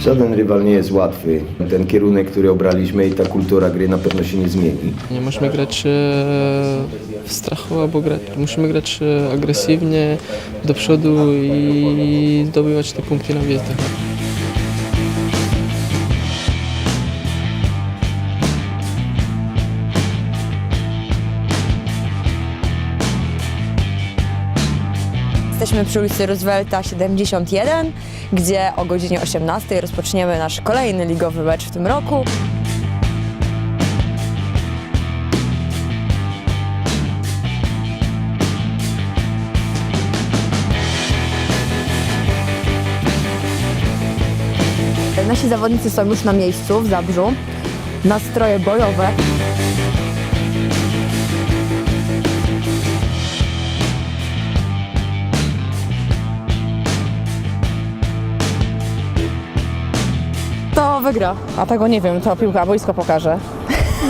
Żaden rywal nie jest łatwy. Ten kierunek, który obraliśmy i ta kultura gry na pewno się nie zmieni. Nie musimy grać e, w strachu albo grać. Musimy grać e, agresywnie do przodu i zdobywać te punkty na wjezdach. Jesteśmy przy ulicy Roosevelta 71, gdzie o godzinie 18 rozpoczniemy nasz kolejny ligowy mecz w tym roku. Nasi zawodnicy są już na miejscu w Zabrzu. Nastroje bojowe. To wygra. A tego nie wiem, to piłka boisko pokaże.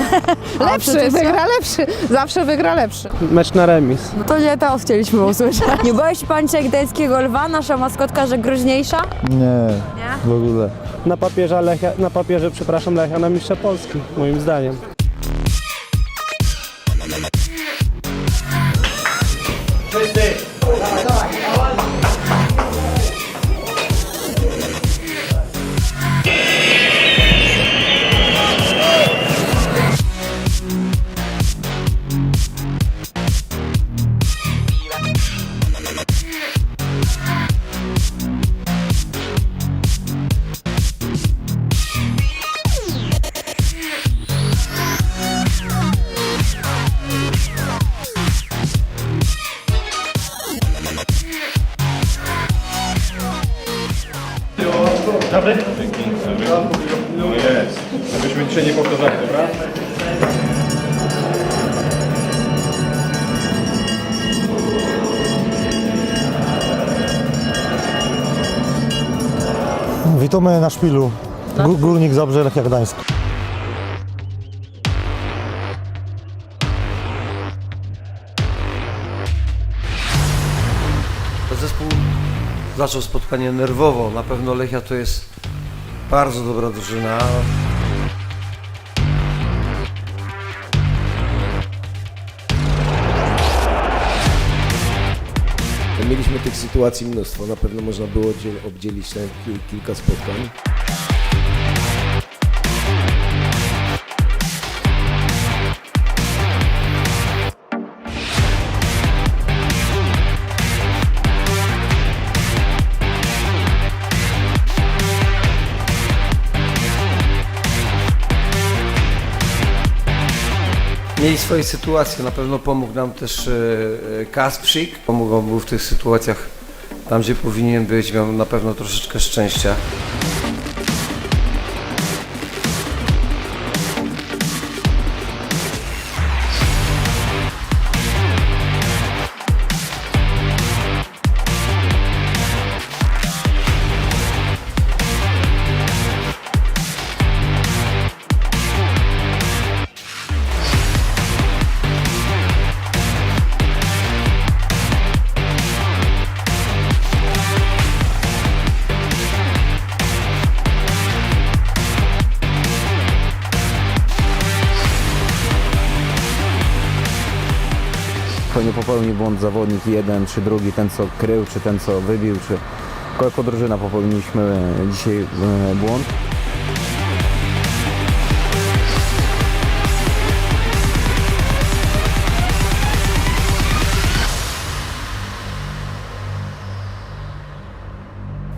lepszy, wygra lepszy. Zawsze wygra lepszy. Mecz na remis. No to nie to chcieliśmy usłyszeć. Nie boisz się pan cię gdańskiego lwa, nasza maskotka, że groźniejsza? Nie, w ogóle. Na papierze, Lechia, na papierze przepraszam, Lechia na mistrza Polski, moim zdaniem. Żebyśmy dzisiaj nie powtarzali, dobra? Witamy na szpilu. Gó- Górnik Zabrze, Lechia Gdańsk. Zespół zaczął spotkanie nerwowo. Na pewno Lechia to jest bardzo dobra drużyna. Mieliśmy tych sytuacji mnóstwo. Na pewno można było oddziel- obdzielić na kil- kilka spotkań. Mieli swoje sytuacje. Na pewno pomógł nam też e, e, Kasprzyk. Pomógł on był w tych sytuacjach tam, gdzie powinien być. Miał na pewno troszeczkę szczęścia. Nie popełni błąd zawodnik jeden czy drugi, ten co krył, czy ten co wybił, czy jako drużyna popełniliśmy dzisiaj e, błąd.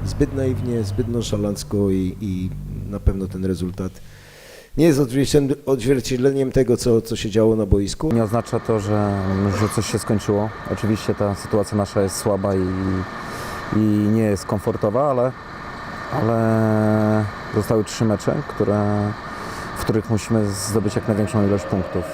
Zbyt naiwnie, zbyt nonszalancko i, i na pewno ten rezultat nie jest odzwierciedleniem- tego, co, co się działo na boisku. Nie oznacza to, że, że coś się skończyło. Oczywiście ta sytuacja nasza jest słaba i, i nie jest komfortowa, ale, ale zostały trzy mecze, które, w których musimy zdobyć jak największą ilość punktów.